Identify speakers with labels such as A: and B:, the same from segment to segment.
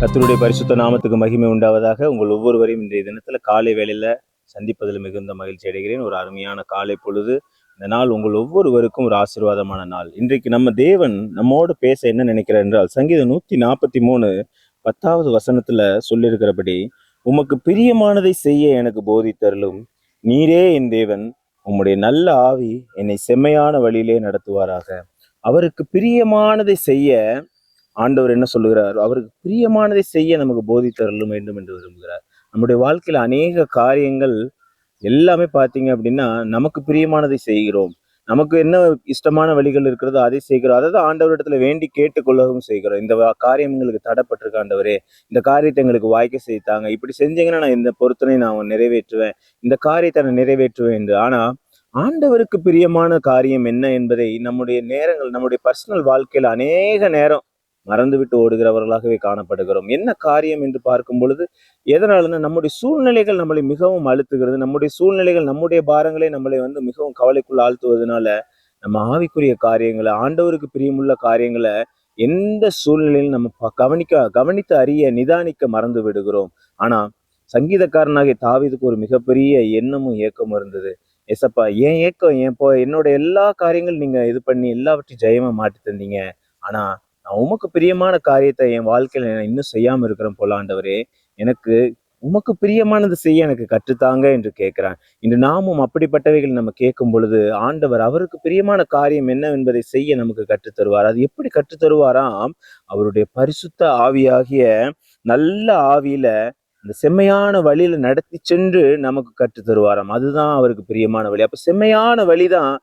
A: கத்தருடைய பரிசுத்த நாமத்துக்கு மகிமை உண்டாவதாக. உங்கள் ஒவ்வொருவரையும் இன்றைய தினத்தில் காலை வேளையில் சந்திப்பதில் மிகுந்த மகிழ்ச்சி அடைகிறேன். ஒரு அருமையான காலை பொழுது. இந்த நாள் உங்கள் ஒவ்வொருவருக்கும் ஒரு ஆசீர்வாதமான நாள். இன்றைக்கு நம்ம தேவன் நம்மோடு பேச என்ன நினைக்கிறார் என்றால் சங்கீதம் நூற்றி நாற்பத்தி மூணு பத்தாவது வசனத்தில் சொல்லியிருக்கிறபடி உமக்கு பிரியமானதை செய்ய எனக்கு போதித்தருளும் நீரே என் தேவன். உம்முடைய நல்ல ஆவி என்னை செம்மையான வழியிலே நடத்துவாராக. அவருக்கு பிரியமானதை செய்ய ஆண்டவர் என்ன சொல்லுகிறார்? அவருக்கு பிரியமானதை செய்ய நமக்கு போதித்தரலும் வேண்டும் என்று விரும்புகிறார். நம்முடைய வாழ்க்கையில அநேக காரியங்கள் எல்லாமே பார்த்தீங்க அப்படின்னா நமக்கு பிரியமானதை செய்கிறோம். நமக்கு என்ன இஷ்டமான வழிகள் இருக்கிறதோ அதை செய்கிறோம். அதை தான் ஆண்டவரிடத்துல வேண்டி கேட்டுக்கொள்ளவும் செய்கிறோம். இந்த காரியம் எங்களுக்கு தடைப்பட்டிருக்கு ஆண்டவரே. இந்த காரியத்தை எங்களுக்கு வாய்க்க செய்தாங்க. இப்படி செஞ்சீங்கன்னா நான் இந்த பொருத்தனை நான் நிறைவேற்றுவேன். இந்த காரியத்தை நான் நிறைவேற்றுவேன் என்று. ஆனா ஆண்டவருக்கு பிரியமான காரியம் என்ன என்பதை நம்முடைய நேரங்கள் நம்முடைய பர்சனல் வாழ்க்கையில அநேக நேரம் மறந்துவிட்டு ஓடுகிறவர்களாகவே காணப்படுகிறோம். என்ன காரியம் என்று பார்க்கும் பொழுது எதனாலன்னா நம்முடைய சூழ்நிலைகள் நம்மளை மிகவும் அழுத்துகிறது. நம்முடைய சூழ்நிலைகள் நம்முடைய பாரங்களை நம்மளை வந்து மிகவும் கவலைக்குள் ஆழ்த்துவதனால நம்ம ஆவிக்குரிய காரியங்களை ஆண்டவருக்கு பிரியமுள்ள காரியங்களை எந்த சூழ்நிலையிலும் நம்ம ப- கவனிக்க கவனித்து அறிய நிதானிக்க மறந்து விடுகிறோம். ஆனா சங்கீதக்காரனாகிய தாவிதுக்கு ஒரு மிகப்பெரிய எண்ணமும் ஏக்கமும் இருந்தது. எசப்பா ஏன் ஏக்கம்? ஏன் இப்போ என்னோட எல்லா காரியங்களும் நீங்க இது பண்ணி எல்லாவற்றையும் ஜெயமா மாட்டி தந்தீங்க ஆனா நான் உமக்கு பிரியமான காரியத்தை என் வாழ்க்கையில் நான் இன்னும் செய்யாமல் இருக்கிறேன் போல ஆண்டவரே. எனக்கு உமக்கு பிரியமானது செய்ய எனக்கு கற்றுத்தாங்க என்று கேட்கிறான். இன்று நாமும் அப்படிப்பட்டவைகள் நம்ம கேட்கும் பொழுது ஆண்டவர் அவருக்கு பிரியமான காரியம் என்ன என்பதை செய்ய நமக்கு கற்றுத் தருவார் அது எப்படி கற்றுத் தருவாராம் அவருடைய பரிசுத்த ஆவியாகிய நல்ல ஆவியில இந்த செம்மையான வழியில நடத்தி சென்று நமக்கு கற்றுத் தருவாராம் அதுதான் அவருக்கு பிரியமான வழி. அப்ப செம்மையான வழிதான்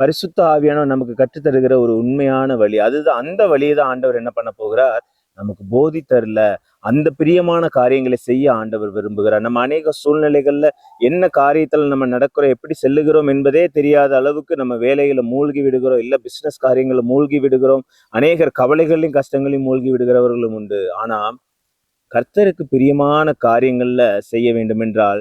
A: பரிசுத்த ஆவியானவர் நமக்கு கற்றுத் தருகிற ஒரு உண்மையான வழி. அதுதான் அந்த வழியை தான் ஆண்டவர் என்ன பண்ண போகிறார்? நமக்கு போதி தரல. அந்த பிரியமான காரியங்களை செய்ய ஆண்டவர் விரும்புகிறார். நம்ம அநேக சூழ்நிலைகள்ல என்ன காரியத்தில் நம்ம நடக்கிறோம் எப்படி செல்லுகிறோம் என்பதே தெரியாத அளவுக்கு நம்ம வேலைகளை மூழ்கி விடுகிறோம் இல்லை பிஸ்னஸ் காரியங்களை மூழ்கி விடுகிறோம். அநேகர் கவலைகளையும் கஷ்டங்களையும் மூழ்கி விடுகிறவர்களும் உண்டு. ஆனால் கர்த்தருக்கு பிரியமான காரியங்கள்ல செய்ய வேண்டும் என்றால்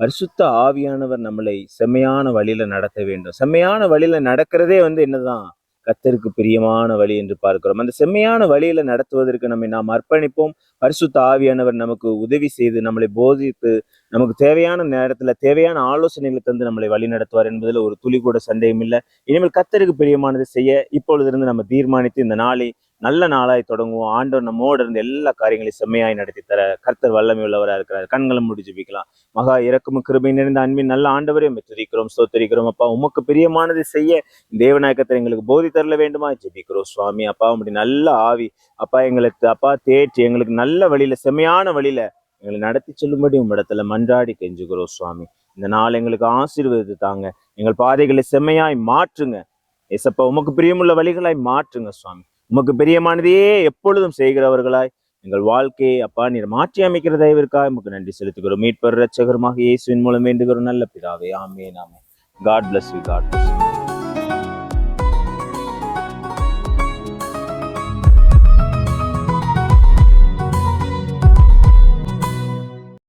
A: பரிசுத்த ஆவியானவர் நம்மளை செம்மையான வழியில் நடத்த வேண்டும். செம்மையான வழியில் நடக்கிறதே வந்து என்னதான் கத்தருக்கு பிரியமான வழி என்று பார்க்கிறோம். அந்த செம்மையான வழியில நடத்துவதற்கு நம்மை நாம் அர்ப்பணிப்போம். பரிசுத்த ஆவியானவர் நமக்கு உதவி செய்து நம்மளை போதித்து நமக்கு தேவையான நேரத்துல தேவையான ஆலோசனைகளை தந்து நம்மளை வழி நடத்துவார் என்பதில் ஒரு துளி கூட சந்தேகம் இல்லை இனிமேல் கத்தருக்கு பிரியமானதை செய்ய இப்பொழுதிருந்து நம்ம தீர்மானித்து இந்த நாளை நல்ல நாளாய் தொடங்குவோம். ஆண்டவர் நம்மோடு இருந்து எல்லா காரியங்களையும் செம்மையாய் நடத்தி தர கர்த்தர் வல்லமை உள்ளவராக இருக்கிறார். கண்களை முடிச்சு ஜெபிக்கலாம். மகா இறக்கமும் கிருபை நிறைந்த அன்பின் நல்ல ஆண்டவரையும் மெச்சரிக்கிறோம் ஸ்தோத்தரிக்கிறோம். அப்பா உமக்கு பிரியமானது செய்ய தேவநாயகத்தை எங்களுக்கு போதி தரல வேண்டுமா? ஜெபிக்கிறோம் சுவாமி. அப்பா அப்படி நல்ல ஆவி அப்பா எங்களுக்கு அப்பா தேற்றி எங்களுக்கு நல்ல வழியில செம்மையான வழியில எங்களை நடத்தி செல்லும்படி உம்மிடத்துல மன்றாடி கெஞ்சுகிறோம் சுவாமி. இந்த நாள் எங்களுக்கு ஆசீர்வதித்து தாங்க. எங்கள் பாதைகளை செம்மையாய் மாற்றுங்க. ஏசப்பா உமக்கு பிரியமுள்ள வழிகளாய் மாற்றுங்க சுவாமி. உமக்கு பிரியமானதையே எப்பொழுதும் செய்கிறவர்களாய் எங்கள் வாழ்க்கையை அப்பா நீர் மாற்றி அமைக்கிற தயவிற்காக உமக்கு நன்றி செலுத்துகிறோம். மீட்பர் ரச்சகருமாக இயேசுவின் மூலம் வேண்டுகிறோம். நல்ல பிதாவே ஆமே நாமே God bless you God bless